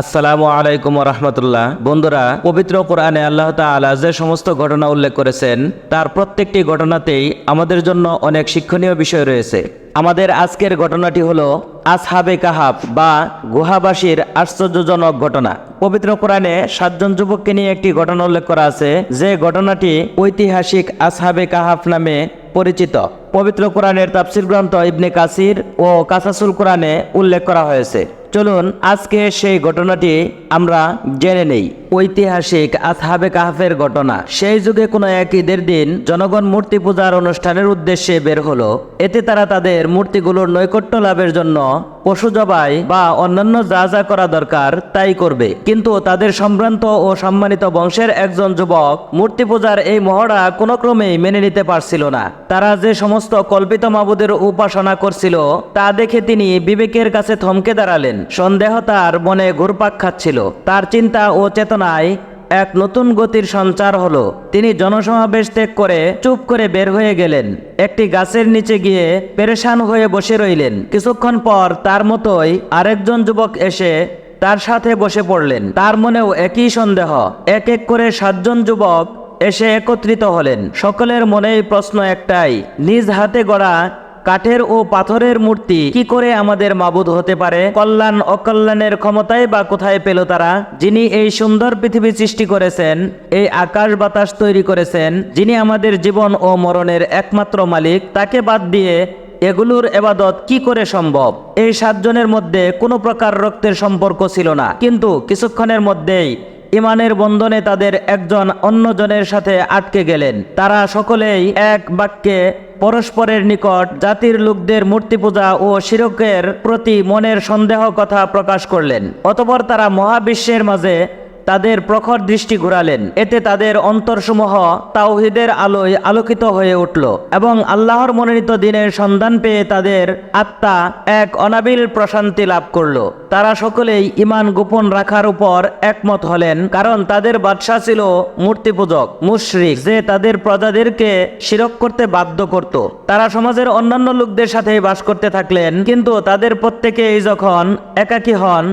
আসসালামু আলাইকুম রহমতুল্লাহ। বন্ধুরা, পবিত্র কোরআনে আল্লাহ তাআলা যে সমস্ত ঘটনা উল্লেখ করেছেন, তার প্রত্যেকটি ঘটনাতেই আমাদের জন্য অনেক শিক্ষণীয় বিষয় রয়েছে। আমাদের আজকের ঘটনাটি হলো আসহাবে কাহাব বা গুহাবাসীর আশ্চর্যজনক ঘটনা। পবিত্র কোরআনে সাতজন যুবককে নিয়ে একটি ঘটনা উল্লেখ করা আছে, যে ঘটনাটি ঐতিহাসিক আসহাবে কাহাব নামে পরিচিত। পবিত্র কোরআনের তাফসির গ্রন্থ ইবনে কাসির ও কাসাসুল কোরআনে উল্লেখ করা হয়েছে। চলুন, আজকে সেই ঘটনাটি আমরা জেনে নেই। ঐতিহাসিক আসহাবে কাহাফের ঘটনা। সেই যুগে কোনো এক ঈদের দিন জনগণ মূর্তি পূজার অনুষ্ঠানের উদ্দেশ্যে বের হলো। এতে তারা তাদের মূর্তিগুলোর নৈকট্য লাভের জন্য পশু জবাই বা অন্যান্য যা যা করা দরকার তাই করবে। কিন্তু তাদের সম্ভ্রান্ত ও সম্মানিত বংশের একজন যুবক মূর্তি পূজার এই মহড়া কোনো ক্রমেই মেনে নিতে পারছিল না। তারা যে সমস্ত কল্পিত মাবুদের উপাসনা করছিল, তা দেখে তিনি বিবেকের কাছে থমকে দাঁড়ালেন। সন্দেহ তার মনে ঘুরপাক খাচ্ছিল। তার চিন্তা ও চেতনায় এক নতুন গতির সঞ্চার হলো। তিনি জনসমাবেশ ত্যাগ করে চুপ করে বের হয়ে গেলেন। একটি গাছের নিচে গিয়ে পেরেশান হয়ে বসে রইলেন। কিছুক্ষণ পর তার মতোই আরেকজন যুবক এসে তার সাথে বসে পড়লেন। তার মনেও একই সন্দেহ। এক এক করে সাতজন যুবক এসে একত্রিত হলেন। সকলের মনেই প্রশ্ন একটাই, নিজ হাতে গড়া কাঠের ও পাথরের মূর্তি কি করে আমাদের মাবুদ হতে পারে? কল্যাণ, অকল্যাণের ক্ষমতায় বা কোথায় পেল তারা? যিনি এই সুন্দর পৃথিবী সৃষ্টি করেছেন, এই আকাশ বাতাস তৈরি করেছেন, যিনি আমাদের জীবন ও মরণের একমাত্র মালিক, তাকে বাদ দিয়ে এগুলোর এবাদত কি করে সম্ভব? এই সাতজনের মধ্যে কোনো প্রকার রক্তের সম্পর্ক ছিল না। কিন্তু কিছুক্ষণের মধ্যেই ইমানের বন্ধনে তাদের একজন অন্যজনের সাথে আটকে গেলেন। তারা সকলেই এক বাক্যে পরস্পরের নিকট জাতির লোকদের মূর্তি পূজা ও শিরকের প্রতি মনের সন্দেহ কথা প্রকাশ করলেন। অতপর তারা মহাবিশ্বের মাঝে তাদের প্রখর দৃষ্টি ঘুরালেন। এতে তাদের অন্তরসমূহ তাওহিদের আলোয় আলোকিত হয়ে উঠল এবং আল্লাহর মনোনীত দিনের সন্ধান পেয়ে তাদের আত্মা এক অনাবিল প্রশান্তি লাভ করল। তারা সকলেই ইমান গোপন রাখার উপর একমত হলেন, কারণ তাদের বাদশাহ ছিল মূর্তি পূজক মুশরিক, যে তাদের প্রজাদেরকে শিরক করতে বাধ্য করত। তারা সমাজের অন্যান্য লোকদের সাথে বাস করতে থাকলেন, কিন্তু তাদের প্রত্যেকেই যখন একাকী হন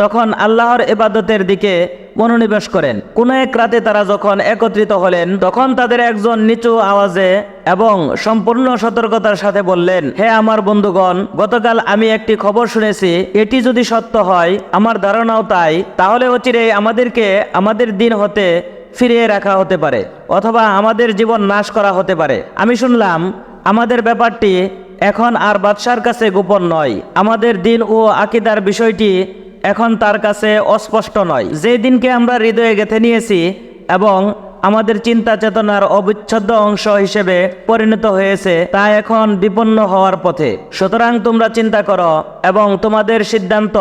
তখন আল্লাহর এবাদতের দিকে মনোনিবেশ করেন। কোন এক রাতে তারা যখন একত্রিত হলেন, তখন তাদের একজন নিচু আওয়াজে এবং সম্পূর্ণ সতর্কতার সাথে বললেন, হে আমার বন্ধুগণ, গতকাল আমি একটি খবর শুনেছি। এটি যদি সত্য হয়, আমার ধারণাও তাই। তাহলে অচিরেই আমাদেরকে আমাদের দিন হতে ফিরিয়ে রাখা হতে পারে, অথবা আমাদের জীবন নাশ করা হতে পারে। আমি শুনলাম, আমাদের ব্যাপারটি এখন আর বাদশার কাছে গোপন নয়। আমাদের দিন ও আকিদার বিষয়টি এখন তার কাছে অস্পষ্ট নয়। যে দিনকে আমরা হৃদয়ে গেঁথে নিয়েছি এবং আমাদের চিন্তা চেতনার অবিচ্ছেদ্য অংশ হিসেবে পরিণত হয়েছে, তা এখন বিপন্ন হওয়ার পথে। সুতরাং তোমরা চিন্তা করো এবং তোমাদের সিদ্ধান্ত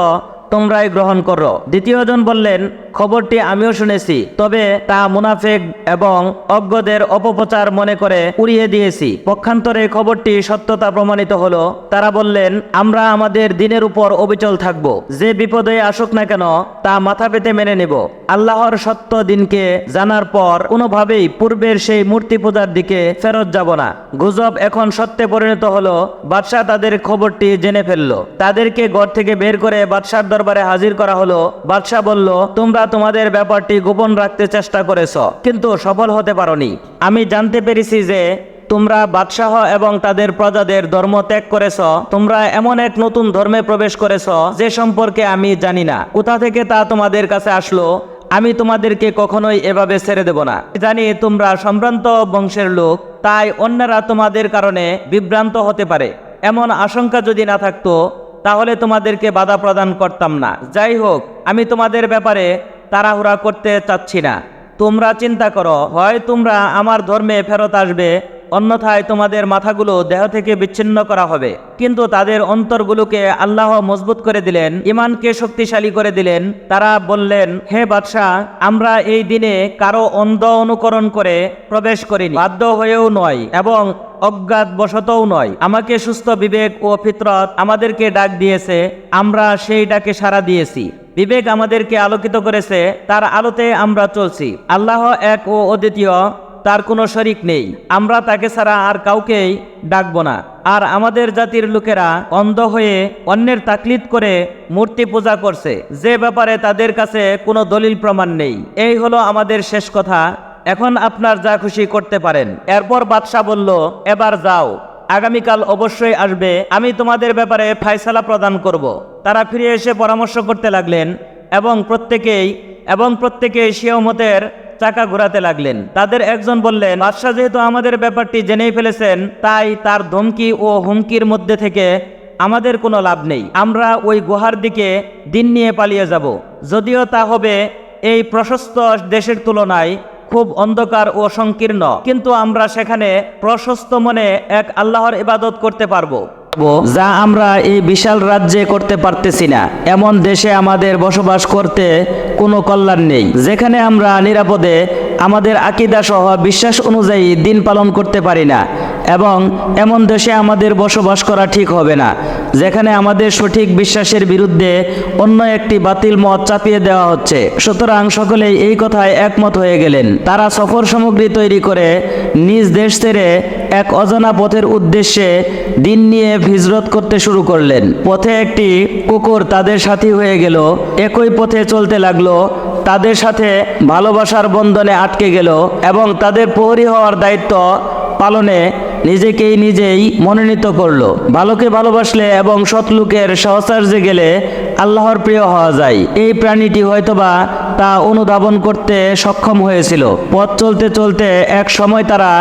তোমরাই গ্রহণ করো। দ্বিতীয়জন বললেন খবরটি আমিও শুনেছি, তবে তা মুনাফেক এবং অজ্ঞদের অপপ্রচার মনে করে উড়িয়ে দিয়েছি। পক্ষান্তরে খবরটি সত্যতা প্রমাণিত হলো, তারা বললেন, আমরা আমাদের দিনের উপর অবিচল থাকব। যে বিপদে আসুক না কেন, তা মাথা পেতে মেনে নেব। আল্লাহর সত্য দিনকে জানার পর কোনোভাবেই পূর্বের সেই মূর্তি পূজার দিকে ফেরত যাব না। গুজব এখন সত্যে পরিণত হলো, বাদশাহ তাদের খবরটি জেনে ফেলল। তাদেরকে ঘর থেকে বের করে বাদশার দরবারে হাজির করা হলো। বাদশাহ বলল, তোমরা তোমাদের ব্যাপারটি গোপন রাখতে চেষ্টা করেছ, কিন্তু সফল হতে পারোনি। আমি জানতে পেরেছি যে তোমরা বাদশাহ এবং তাদের প্রজাদের ধর্ম ত্যাগ করেছ। তোমরা এমন এক নতুন ধর্মে প্রবেশ করেছ, যে সম্পর্কে আমি জানি না। কোথা থেকে তা তোমাদের কাছে আসলো, আমি তোমাদেরকে কখনোই এভাবে ছেড়ে দেব না। জানি তোমরা সম্ভ্রান্ত বংশের লোক, তাই অন্যরা তোমাদের কারণে বিভ্রান্ত হতে পারে। এমন আশঙ্কা যদি না থাকতো, তাহলে তোমাদেরকে বাধা প্রদান করতাম না। যাই হোক, আমি তোমাদের ব্যাপারে তাড়াহুড়া করতে চাচ্ছি না। তোমরা চিন্তা করো, হয় তোমরা আমার ধর্মে ফেরত আসবে, অন্যথায় তোমাদের মাথাগুলো দেহ থেকে বিচ্ছিন্ন করা হবে। কিন্তু তাদের অন্তরগুলোকে আল্লাহ মজবুত করে দিলেন ইমানকে শক্তিশালী করে দিলেন। তারা বললেন, হে বাদশাহ, আমরা এই দিনে কারও অন্ধ অনুকরণ করে প্রবেশ করিনি। বাধ্য হয়েও নয় এবং অজ্ঞাত বশতও নয়। আমাকে সুস্থ বিবেক ও ফিতরত আমাদেরকে ডাক দিয়েছে, আমরা সেই ডাকে সাড়া দিয়েছি। বিবেক আমাদেরকে আলোকিত করেছে, তার আলোতে আমরা চলছি। আল্লাহ এক ও অদ্বিতীয়, তার কোনো শরিক নেই। আমরা তাকে ছাড়া আর কাউকেই ডাকবো না। আর আমাদের জাতির লোকেরা অন্ধ হয়ে অন্যের তাকলিদ করে মূর্তি পূজা করছে। যে ব্যাপারে তাদের কাছে কোনো দলিল প্রমাণ নেই। এই হলো আমাদের শেষ কথা। এখন আপনার যা খুশি করতে পারেন। এরপর বাদশাহ বলল, এবার যাও। আগামীকাল অবশ্যই আসবে। আমি তোমাদের ব্যাপারে ফায়সালা প্রদান করব। তারা ফিরে এসে পরামর্শ করতে লাগলেন এবং প্রত্যেকেই এবং প্রত্যেকেই মতের চাকা ঘোরাতে লাগলেন। তাদের একজন বললেন, বাদশাহ যেহেতু আমাদের ব্যাপারটি জেনেই ফেলেছেন, তাই তার ধমকি ও হুমকির মধ্যে থেকে আমাদের কোনো লাভ নেই। আমরা ওই গুহার দিকে দিন নিয়ে পালিয়ে যাব। যদিও তা হবে এই প্রশস্ত দেশের তুলনায় খুব অন্ধকার ও সংকীর্ণ। কিন্তু আমরা সেখানে প্রশস্ত মনে এক আল্লাহর ইবাদত করতে পারব। যা আমরা এই বিশাল রাজ্যে করতে পারতেছি না। এমন দেশে আমাদের বসবাস করতে কোনো কল্যাণ নেই। যেখানে আমরা নিরাপদে আমাদের আকিদা সহ বিশ্বাস অনুযায়ী দিন পালন করতে পারি না। এবং এমন দেশে আমাদের বসবাস করা ঠিক হবে না। যেখানে আমাদের সঠিক বিশ্বাসের বিরুদ্ধে অন্য একটি বাতিল মত চাপিয়ে দেওয়া হচ্ছে। সুতরাং সকলেই এই কথায় একমত হয়ে গেলেন। তারা সফর সামগ্রী তৈরি করে নিজ দেশ ছেড়ে এক অজানা পথের উদ্দেশ্যে দিন নিয়ে হিজরত করতে শুরু করলেন। পথে একটি কুকুর তাদের সাথী হয়ে গেল, একই পথে চলতে লাগল, তাদের সাথে ভালোবাসার বন্ধনে আটকে গেল এবং তাদের প্রহরী হওয়ার দায়িত্ব পালনে নিজেকেই নিজেই মনোনীত করল। ভালোকে ভালোবাসলে এবং সৎলোকের সহচার্যে গেলে আল্লাহর প্রিয় হওয়া যায়। এই প্রাণীটি হয়তোবা তা অনুধাবন করতে সক্ষম হয়েছিল। পথ চলতে চলতে এক সময় তারা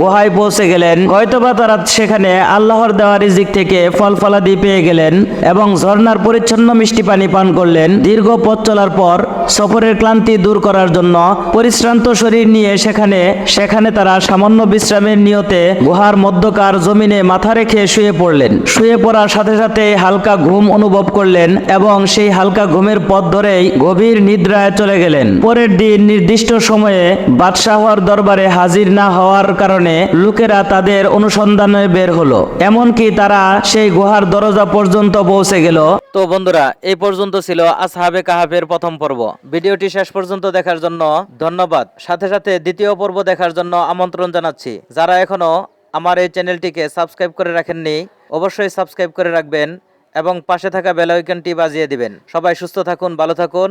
গুহায় পৌঁছে গেলেন। হয়তোবা তারা সেখানে আল্লাহর দেওয়া রিজিক থেকে ফল ফলাদি পেয়ে গেলেন এবং ঝর্ণার পরিচ্ছন্ন মিষ্টি পানি পান করলেন। দীর্ঘ পথ চলার পর সফরের ক্লান্তি দূর করার জন্য পরিশ্রান্ত শরীর নিয়ে সেখানে সেখানে তারা সামান্য বিশ্রামের নিয়তে গুহার মধ্যকার জমিনে মাথা রেখে শুয়ে পড়লেন। শুয়ে পড়ার সাথে সাথে হালকা ঘুম অনুভব করলেন এবং সেই হালকা ঘুমের পথ ধরেই গভীর নিদ্রায় চলে গেলেন। পরের দিন নির্দিষ্ট সময়ে বাদশাহর দরবারে হাজির না হওয়ার কারণে লোকেরা তাদের অনুসন্ধানে বের হলো। এমনকি তারা সেই গুহার দরজা পর্যন্ত পৌঁছে গেল। তো বন্ধুরা, এই পর্যন্ত ছিল আসহাবে কাহাফের প্রথম পর্ব। ভিডিওটি শেষ পর্যন্ত দেখার জন্য ধন্যবাদ। সাথে সাথে দ্বিতীয় পর্ব দেখার জন্য আমন্ত্রণ জানাচ্ছি। যারা এখনও আমার এই চ্যানেলটিকে সাবস্ক্রাইব করে রাখেননি, অবশ্যই সাবস্ক্রাইব করে রাখবেন এবং পাশে থাকা বেল আইকনটি বাজিয়ে দিবেন। সবাই সুস্থ থাকুন, ভালো থাকুন।